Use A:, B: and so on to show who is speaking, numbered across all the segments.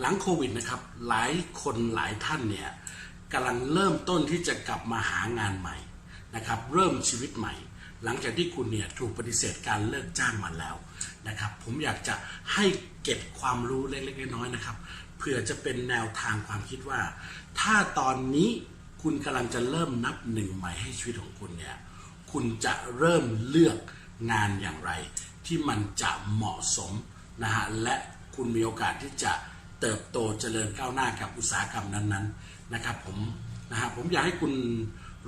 A: หลังโควิดนะครับ หลายคนหลายท่านเนี่ยกำลังเริ่มต้นที่จะกลับมาหางานใหม่นะครับ เริ่มชีวิตใหม่ หลังจากที่คุณเนี่ยถูกปฏิเสธการเลิกจ้างมาแล้วนะครับ ผมอยากจะให้เก็บความรู้เล็กๆน้อยๆนะครับเพื่อจะเป็นแนวทางความคิดว่า ถ้าตอนนี้คุณกำลังจะเริ่มนับหนึ่งใหม่ให้ชีวิตของคุณเนี่ยคุณจะเริ่มเลือกงานอย่างไร ที่มันจะเหมาะสมนะฮะและคุณมีโอกาสที่จะ เติบโตเจริญก้าวหน้ากับอุตสาหกรรมนั้นๆนะครับผมนะฮะผมอยากให้คุณ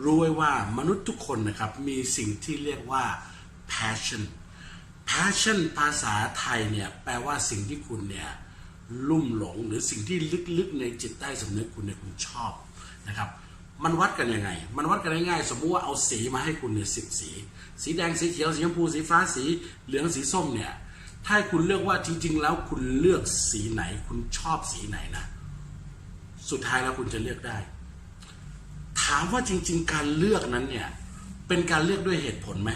A: รู้ไว้ว่ามนุษย์ทุกคนนะครับมีสิ่งที่เรียกว่า passion passion ภาษาไทยเนี่ยแปลว่าสิ่งที่คุณเนี่ยลุ่มหลงหรือสิ่งที่ลึกๆในจิตใต้สำนึกคุณเนี่ยคุณชอบนะครับมันวัดกันยังไง มันวัดกันง่ายๆสมมุติว่าเอาสีมาให้คุณเนี่ยสิบสี สีแดงสีเขียวสีชมพูสีฟ้าสีเหลืองสีส้มเนี่ย ถ้าคุณเลือกว่าจริง ๆ แล้วคุณเลือกสีไหน คุณชอบสีไหนนะ สุดท้ายแล้วคุณจะเลือกได้ ถามว่าจริง ๆ การเลือกนั้นเนี่ย เป็นการเลือกด้วยเหตุผลไหม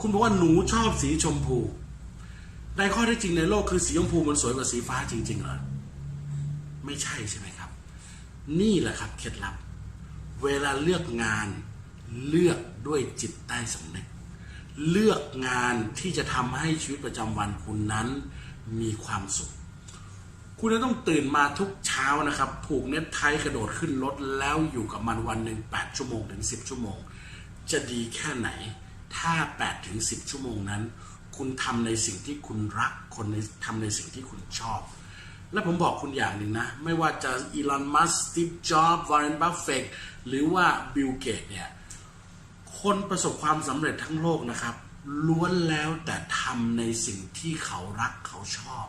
A: คุณบอกว่าหนูชอบสีชมพูในข้อท็จจริงในโลกคือสีชมพูมันสวยกว่าสีฟ้าจริง ๆเหรอไม่ใช่ใช่ไหมครับ นี่แหละครับเคล็ดลับ เวลาเลือกงานเลือกด้วยจิตใต้สำนึก เลือกงานที่จะทำให้ชีวิตประจำวันคุณนั้นมีความสุข คุณจะต้องตื่นมาทุกเช้านะครับ ผูกเน็ตไทกระโดดขึ้นรถแล้วอยู่กับมันวันหนึ่ง8ชั่วโมงถึง 10 ชั่วโมง จะดีแค่ไหน ถ้า8ถึง10 ชั่วโมงนั้น คุณทำในสิ่งที่คุณรัก คนในทำในสิ่งที่คุณชอบ และผมบอกคุณอย่างหนึ่งนะ ไม่ว่าจะอีลอน มัสก์ สตีฟ จ็อบส์ วอร์เรน บัฟเฟตหรือว่าบิล เกตเนี่ย คนประสบความสำเร็จทั้งโลกนะครับ ล้วนแล้วแต่ทำในสิ่งที่เขารักเขาชอบ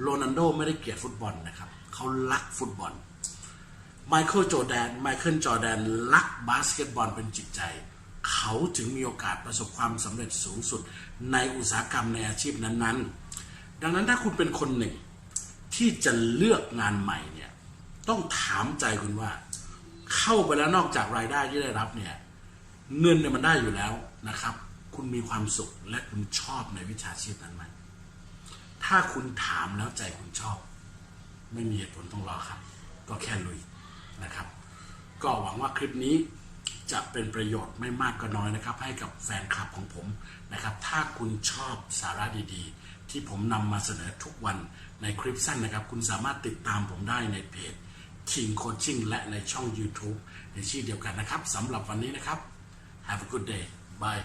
A: โรนัลโดไม่ได้เกลียดฟุตบอลนะครับ เขารักฟุตบอลไมเคิลจอแดนไมเคิลจอแดนรักบาสเกตบอลเป็นจิตใจ เขาถึงมีโอกาสประสบความสำเร็จสูงสุดในอุตสาหกรรมในอาชีพนั้นๆ ดังนั้นถ้าคุณเป็นคนหนึ่งที่จะเลือกงานใหม่เนี่ยต้องถามใจคุณว่า เข้าไปแล้วนอกจากรายได้ที่ได้รับเนี่ย เงินเนี่ยมันได้อยู่แล้วนะครับ คุณมีความสุขและคุณชอบในวิชาชีพนั้นไหมถ้าคุณถามแล้วใจคุณชอบ ไม่มีเหตุผลต้องรอครับ ก็แค่ลุยนะครับ ก็หวังว่าคลิปนี้จะเป็นประโยชน์ไม่มากก็น้อยนะครับ ให้กับแฟนคลับของผมนะครับ ถ้าคุณชอบสาระดีๆ ที่ผมนำมาเสนอทุกวันในคลิปสั้นนะครับ คุณสามารถติดตามผมได้ในเพจ King Coaching และในช่อง YouTube ในชื่อเดียวกันนะครับสำหรับวันนี้นะครับ Have a good day. Bye.